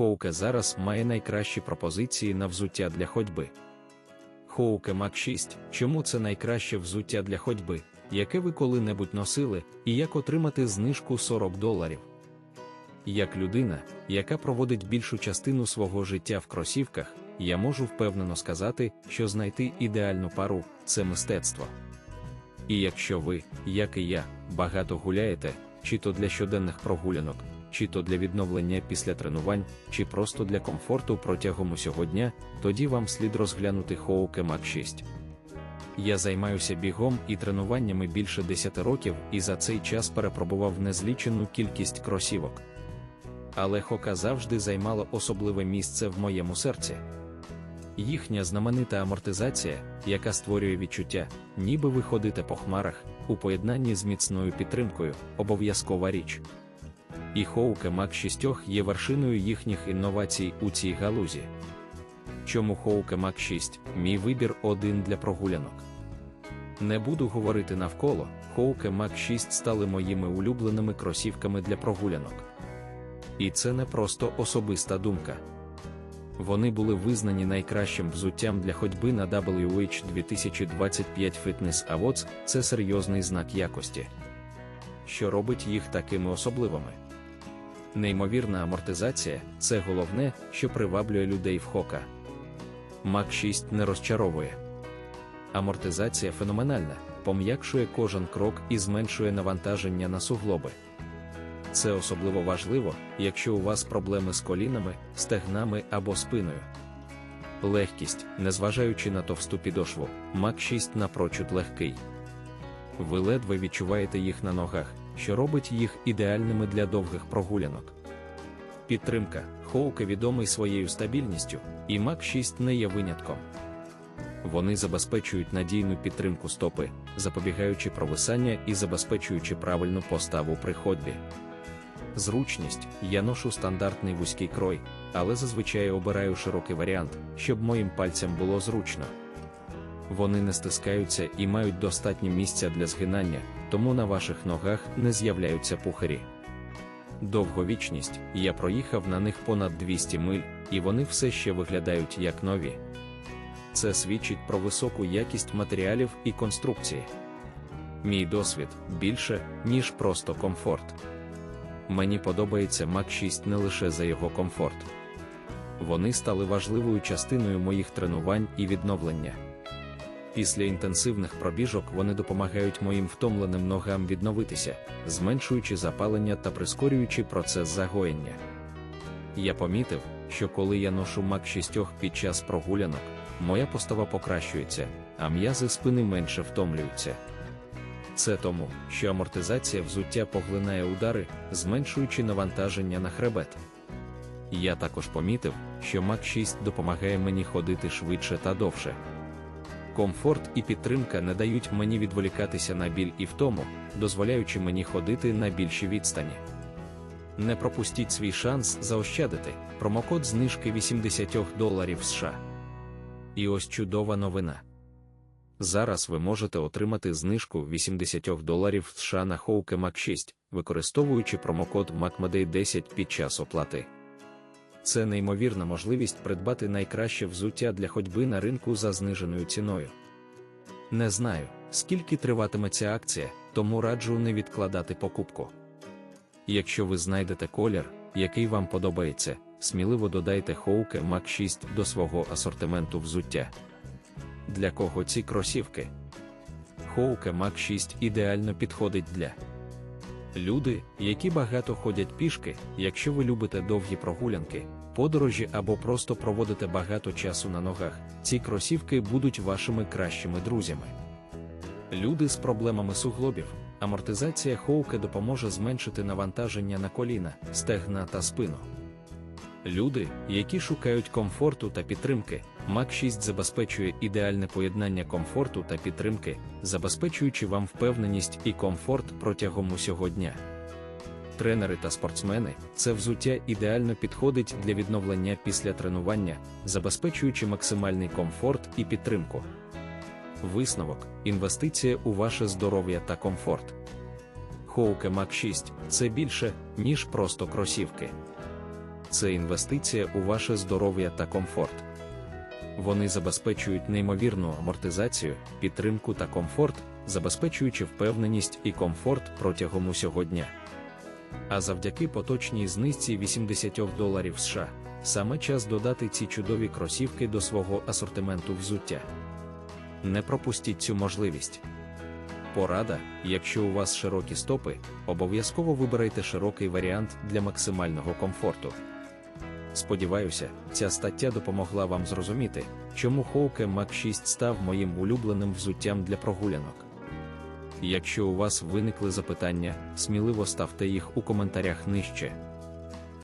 Хоуке зараз має найкращі пропозиції на взуття для ходьби. Хоуке Мак 6. Чому це найкраще взуття для ходьби, яке ви коли-небудь носили, і як отримати знижку 40 доларів? Як людина, яка проводить більшу частину свого життя в кросівках, я можу впевнено сказати, що знайти ідеальну пару це мистецтво. І якщо ви, як і я, багато гуляєте, чи то для щоденних прогулянок, чи то для відновлення після тренувань, чи просто для комфорту протягом усього дня, тоді вам слід розглянути Хоуке Мак 6. Я займаюся бігом і тренуваннями більше 10 років і за цей час перепробував незлічену кількість кросівок. Але Хока завжди займала особливе місце в моєму серці. Їхня знаменита амортизація, яка створює відчуття, ніби ви ходите по хмарах, у поєднанні з міцною підтримкою, обов'язкова річ. І Хоуке Мак 6 є вершиною їхніх інновацій у цій галузі. Чому Хоуке Мак 6 мій вибір один для прогулянок? Не буду говорити навколо, Хоуке Мак 6 стали моїми улюбленими кросівками для прогулянок. І це не просто особиста думка. Вони були визнані найкращим взуттям для ходьби на WH 2025 Fitness Awards – це серйозний знак якості, що робить їх такими особливими. Неймовірна амортизація це головне, що приваблює людей в хока. Мак 6 не розчаровує. Амортизація феноменальна, пом'якшує кожен крок і зменшує навантаження на суглоби. Це особливо важливо, якщо у вас проблеми з колінами, стегнами або спиною. Легкість, незважаючи на товсту підошву, Мак 6 напрочуд легкий. Ви ледве відчуваєте їх на ногах, що робить їх ідеальними для довгих прогулянок. Підтримка Хоука відомий своєю стабільністю, і Мак 6 не є винятком. Вони забезпечують надійну підтримку стопи, запобігаючи провисання і забезпечуючи правильну поставу при ходьбі. Зручність я ношу стандартний вузький крой, але зазвичай обираю широкий варіант, щоб моїм пальцям було зручно. Вони не стискаються і мають достатньо місця для згинання, тому на ваших ногах не з'являються пухарі. Довговічність я проїхав на них понад 200 миль, і вони все ще виглядають як нові. Це свідчить про високу якість матеріалів і конструкції. Мій досвід більше, ніж просто комфорт. Мені подобається Мак 6 не лише за його комфорт. Вони стали важливою частиною моїх тренувань і відновлення. Після інтенсивних пробіжок вони допомагають моїм втомленим ногам відновитися, зменшуючи запалення та прискорюючи процес загоєння. Я помітив, що коли я ношу Мак 6 під час прогулянок, моя постава покращується, а м'язи спини менше втомлюються. Це тому, що амортизація взуття поглинає удари, зменшуючи навантаження на хребет. Я також помітив, що Мак 6 допомагає мені ходити швидше та довше. Комфорт і підтримка не дають мені відволікатися на біль і втому, дозволяючи мені ходити на більші відстані. Не пропустіть свій шанс заощадити промокод знижки 80 доларів США. І ось чудова новина. Зараз ви можете отримати знижку 80 доларів США на Хоуке Мак 6, використовуючи промокод MacMaday 10 під час оплати. Це неймовірна можливість придбати найкраще взуття для ходьби на ринку за зниженою ціною. Не знаю, скільки триватиме ця акція, тому раджу не відкладати покупку. Якщо ви знайдете колір, який вам подобається, сміливо додайте Хоуке Мак 6 до свого асортименту взуття. Для кого ці кросівки? Хоуке Мак 6 ідеально підходить для люди, які багато ходять пішки, якщо ви любите довгі прогулянки, подорожі або просто проводите багато часу на ногах, ці кросівки будуть вашими кращими друзями. Люди з проблемами суглобів. Амортизація Хоуке допоможе зменшити навантаження на коліна, стегна та спину. Люди, які шукають комфорту та підтримки, Мак 6 забезпечує ідеальне поєднання комфорту та підтримки, забезпечуючи вам впевненість і комфорт протягом усього дня. Тренери та спортсмени це взуття ідеально підходить для відновлення після тренування, забезпечуючи максимальний комфорт і підтримку. Висновок інвестиція у ваше здоров'я та комфорт. Хоуке Мак 6 це більше, ніж просто кросівки. Це інвестиція у ваше здоров'я та комфорт. Вони забезпечують неймовірну амортизацію, підтримку та комфорт, забезпечуючи впевненість і комфорт протягом усього дня. А завдяки поточній знизці 80 доларів США, саме час додати ці чудові кросівки до свого асортименту взуття. Не пропустіть цю можливість. Порада, якщо у вас широкі стопи, обов'язково вибирайте широкий варіант для максимального комфорту. Сподіваюся, ця стаття допомогла вам зрозуміти, чому Хоуке Мак 6 став моїм улюбленим взуттям для прогулянок. Якщо у вас виникли запитання, сміливо ставте їх у коментарях нижче.